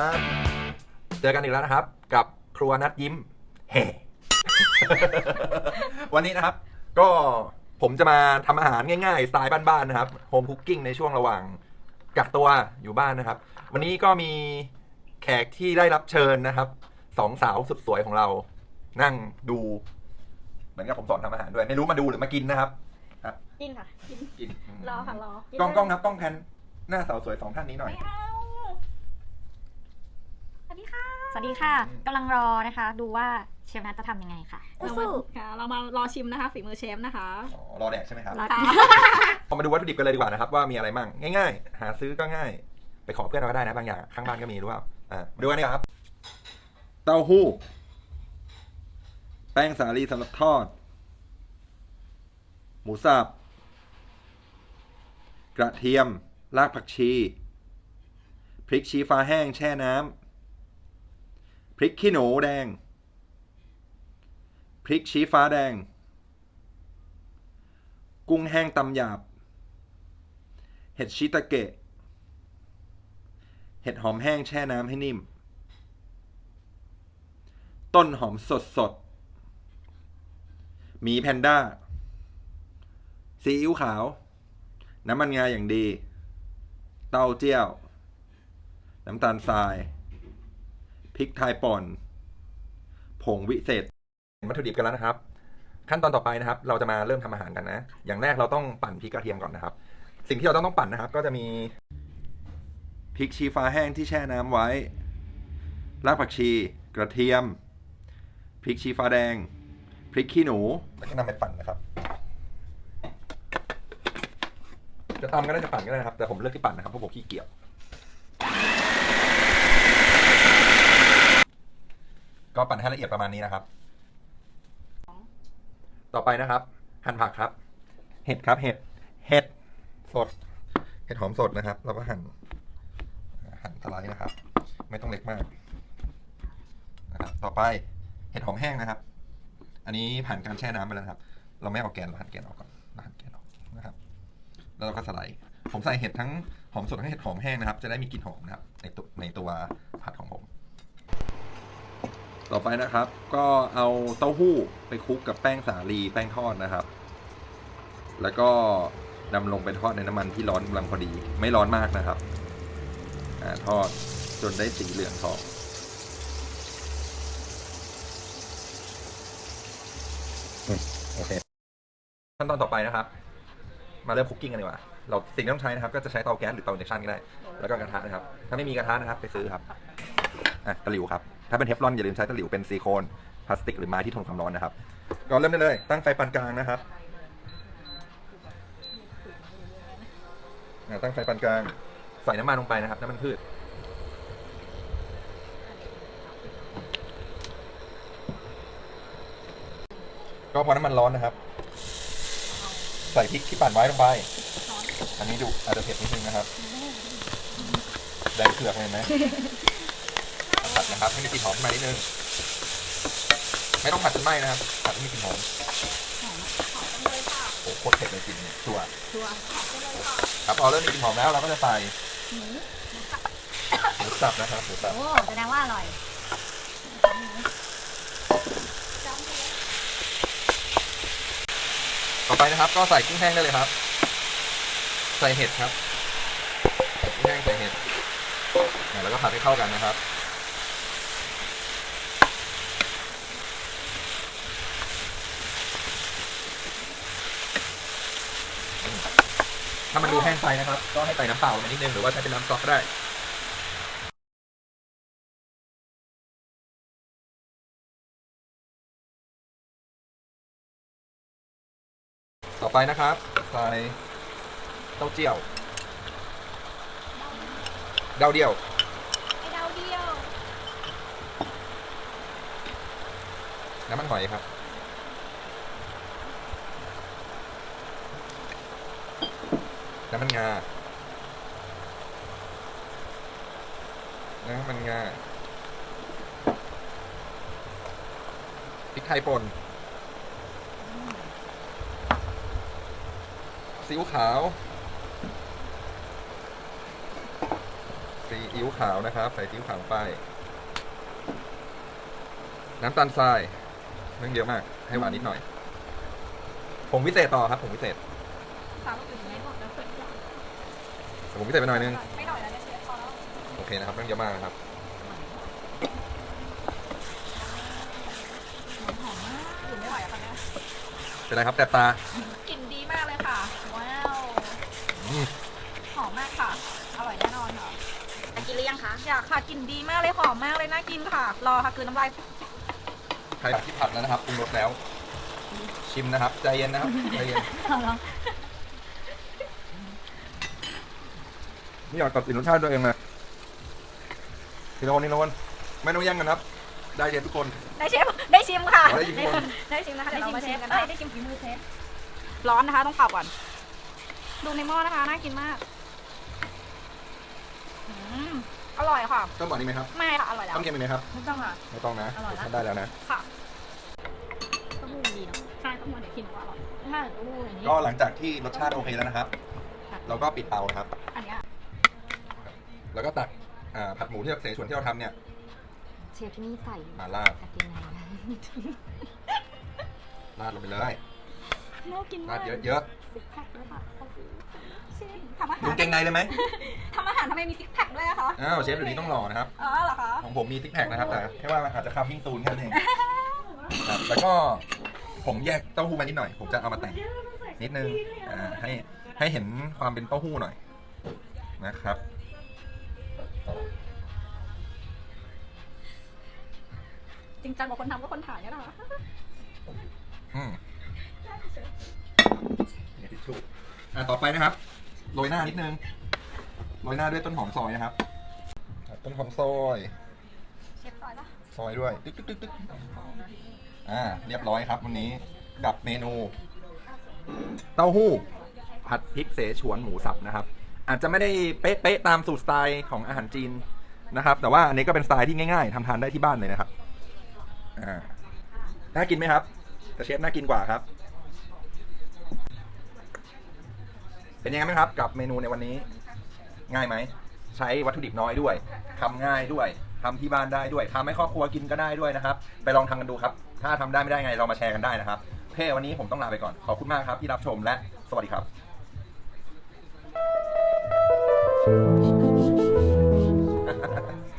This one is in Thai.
ครับ เจอกันอีกแล้วนะครับ กับครัวนัดยิ้มเฮ้วันนี้นะครับ ก็ผมจะมาทำอาหารง่ายๆ สไตล์บ้านๆนะครับโฮมคุกกิ้งในช่วงระหว่างกักตัวอยู่บ้านนะครับ วันนี้ก็มีแขกที่ได้รับเชิญนะครับสองสาวสุดสวยของเรา นั่งดู เหมือนกับผมสอนทำอาหารด้วย ไม่รู้มาดูหรือมากินนะครับ กินค่ะกินกินรอค่ะรอ กล้องกล้องครับกล้องแพนหน้าสาวสวยสองท่านนี้หน่อย ไม่เอา สวัสดีค่ะ สวัสดีค่ะกำลังรอนะคะ ดูว่าเชฟนัทจะทำยังไงค่ะเรามาค่ะเรามารอชิมนะคะ ฝีมือเชฟนะคะอ๋อรอแดกใช่ไหมครับรอค่ะเรามาดูวัตถุดิบกันเลยดีกว่านะครับว่ามีอะไรมั่งง่ายๆ หาซื้อก็ง่าย ไปขอเพื่อนเราก็ได้นะบางอย่างข้างบ้านก็มีรู้เปล่าอ่ามาดูกันดีกว่าครับ เต้าหู้ แป้งสาลีสำหรับทอด หมูสับกระเทียม รากผักชี พริกชี้ฟ้าแห้งแช่น้ำ พริกขี้หนูแดง พริกชี้ฟ้าแดง กุ้งแห้งตำหยาบ เห็ดชิตาเกะ เห็ดหอมแห้งแช่น้ำให้นิ่ม ต้นหอมสดสดหมีแพนด้า ซีอิ๊วขาว น้ำมันงาอย่างดี เต้าเจี้ยว น้ำตาลทราย พริกไทยป่นผงวิเศษวัตถุดิบกันแล้วนะครับ ขั้นตอนต่อไปนะครับ เราจะมาเริ่มทำอาหารกันนะ อย่างแรกเราต้องปั่นพริกกระเทียมก่อนนะครับ สิ่งที่เราต้องต้องปั่นนะครับ ก็จะมีพริกชี้ฟ้าแห้งที่แช่น้ำไว้รากผักชี กระเทียมพริกชี้ฟ้าแดงพริกขี้หนูแล้วก็นำไปปั่นนะครับ จะตำก็ได้จะปั่นก็ได้นะครับ แต่ผมเลือกที่ปั่นนะครับเพราะผมขี้เกียจ ก็ปั่นให้ละเอียดประมาณนี้นะครับ ต่อไปนะครับ หั่นผักครับ เห็ดครับ เห็ด เห็ดสด เห็ดหอมสดนะครับ เราก็หั่น หั่นสไลด์นะครับ ไม่ต้องเล็กมากนะครับ ต่อไปเห็ดหอมแห้งนะครับ อันนี้ผ่านการแช่น้ำไปแล้วนะครับ เราไม่เอาแกนเราหั่นแกนออกก่อนเราหั่นแกนออกนะครับ แล้วเราก็สไลด์ ผมใส่เห็ดทั้งหอมสดทั้งเห็ดหอมแห้งนะครับ จะได้มีกลิ่นหอมนะครับในตัวในตัวผัดของผม ต่อไปนะครับ ก็เอาเต้าหู้ไปคลุกกับแป้งสาลีแป้งทอดนะครับ แล้วก็นำลงไปทอดในน้ำมันที่ร้อนกำลังพอดี ไม่ร้อนมากนะครับอทอดจนได้สีเหลืองทองโอเคขั้นตอนต่อไปนะครับ มาเริ่มคุกกิ้งกันดีกว่า เราสิ่งที่ต้องใช้นะครับ ก็จะใช้เตาแก๊สหรือเตาอินดักชันก็ได้ แล้วก็กระทะนะครับ ถ้าไม่มีกระทะนะครับ ไปซื้อครับ อะตะหลิวครับ ถ้าเป็นเทฟลอนอย่าลืมใช้ตะหลิวเป็นซิลิโคนพลาสติกหรือไม้ที่ทนความร้อนนะครับ ก็เริ่มได้เลย ตั้งไฟปานกลางนะครับตั้งไฟปานกลาง ใส่น้ำมันลงไปนะครับ น้ำมันพืชก็พอน้ำมันร้อนนะครับ ใส่พริกที่ปั่นไว้ลงไป อันนี้ดูอาจจะเผ็ดนิดนึงนะครับแดงเผือกเลยไหม ผัดนะครับ ให้มีกลิ่นหอมขึ้นมานิดนึง ไม่ต้องผัดจนไหม้นะครับ ผัดให้มีกลิ่นหอมโอ้โหโคตรเผ็ดเลยกลิ่นเนี่ยชัวร์ชัวร์ครับพอเริ่มมีกลิ่นหอมแล้วเราก็จะใส่หมูสับนะครับหมูสับโอ้แสดงว่าอร่อยต่อไปนะครับ ก็ใส่กุ้งแห้งได้เลยครับ ใส่เห็ดครับใส่กุ้งแห้งใส่เห็ดอะแล้วก็ผัดให้เข้ากันนะครับ ถ้ามันดูแห้งไปนะครับ ก็ให้ใส่น้ำเปล่าไปนิดนึงหรือว่าใช้เป็นน้ำซอสก็ได้ต่อไปนะครับใส่เต้าเจี้ยวเดาเดียวไอดาวเดียว น้ำมันหอยครับ น้ำมันงา น้ำมันงาพริกไทยป่นซีอิ๊วขาว ซีอิ๊วขาวนะครับ ใส่ซีอิ๊วขาวไป น้ำตาลทรายไม่ต้องเยอะมาก ให้หวานนิดหน่อยผงวิเศษต่อครับผงวิเศษ สามอื่นไหมบอกแล้วเปิดก่อนผงวิเศษไปหน่อยนึง ไม่หน่อยแล้วเนี่ยเชฟพอแล้วโอเคนะครับไม่ต้องเยอะมากนะครับหอมมากกลิ่นไม่ไหวอะค่ะเนี่ยเป็นไรครับแสบตากลิ่นดีมากเลยค่ะ ว้าว อืมหอมมากค่ะ อร่อยแน่นอนค่ะจะกินหรือยังคะอยากค่ะกลิ่นดีมากเลยหอมมากเลยน่ากินค่ะ รอค่ะคือน้ำลายใครที่ผัดแล้วนะครับปรุงรสแล้ว ชิมนะครับ ใจเย็นนะครับ ใจเย็น ไม่อยากตัดสินรสชาติตัวเองเลยทีละคนทีละคนไม่ต้องแย่งกันครับ ได้เย็นทุกคน ได้เชฟได้ชิมค่ะ ได้ชิมก่อนได้ชิมนะคะเดี๋ยวเรามาชิมกันเอ้ยนะได้ชิมฝีมือเชฟร้อนนะคะต้องเป่าก่อน ดูในหม้อนะคะน่ากินมากอืมอร่อยค่ะต้องบอกนี่ไหมครับ ไม่ค่ะอร่อยแล้วต้องเค็มไหมครับไม่ต้องค่ะไม่ต้องนะอร่อยละได้แล้วนะค่ะเต้าหู้ดีเนาะใช่ต้องมาเดี๋ยวกินว่าอร่อยถ้าเต้าหู้อย่างนี้ก็หลังจากที่รสชาติโอเคแล้วนะครับ เราก็ปิดเตาครับอันเนี้ย แล้วก็ตักอ่าผัดหมูที่เราเสฉวนที่เราทำเนี่ยเชฟที่นี่ใส่มาราดกางเกงในนะราดลงไปเลยน่ากินรามาดกเยอะซิกแพคด้วยค่ะเชฟทำอาๆหาดูรเกงในเลยไหมทำอาหารทำไมมีซิกแพคด้วยอะคะอ้าวเชฟเดี๋ยวนี้ต้องหล่อนะครับ อ๋อเหรอคะของผมมีซิกแพคนะครับแต่แค่ว่าอาจจะคัมมิ่งซูนแค่นั้นเองครับแล้วก็ผมแยกเต้าหู้มานิดหน่อย ผมจะเอามาแต่งนิดนึงอ่าให้ให้เห็นความเป็นเต้าหู้หน่อยนะครับ จริงจังกว่าคนทำก็คนถ่ายเนี่ยนะคะอืมเนี่ยทิชชู่อะต่อไปนะครับโรยหน้านิดนึงโรยหน้าด้วยต้นหอมซอยนะครับอะต้นหอมซอยเชฟซอยปะซอยด้วยตึ๊กตึ๊กตึ๊กตึ๊กอ่า เรียบร้อยครับวันนี้กับเมนู เต้าหู้ผัดพริกเสฉวนหมูสับนะครับ อาจจะไม่ได้เป๊ะๆตามสูตรสไตล์ของอาหารจีนนะครับ แต่ว่าอันนี้ก็เป็นสไตล์ที่ง่ายๆทำทานได้ที่บ้านเลยนะครับอ่าน่ากินไหมครับ แต่เชฟน่ากินกว่าครับ เป็นยังไงบ้างครับ กับเมนูในวันนี้ ง่ายไหม ใช้วัตถุดิบน้อยด้วยทำง่ายด้วยทำที่บ้านได้ด้วยทำให้ครอบครัวกินก็ได้ด้วยนะครับ ไปลองทำกันดูครับ ถ้าทำได้ไม่ได้ไงเรามาแชร์กันได้นะครับโอเควันนี้ผมต้องลาไปก่อน ขอบคุณมากครับที่รับชมและสวัสดีครับ Thank you.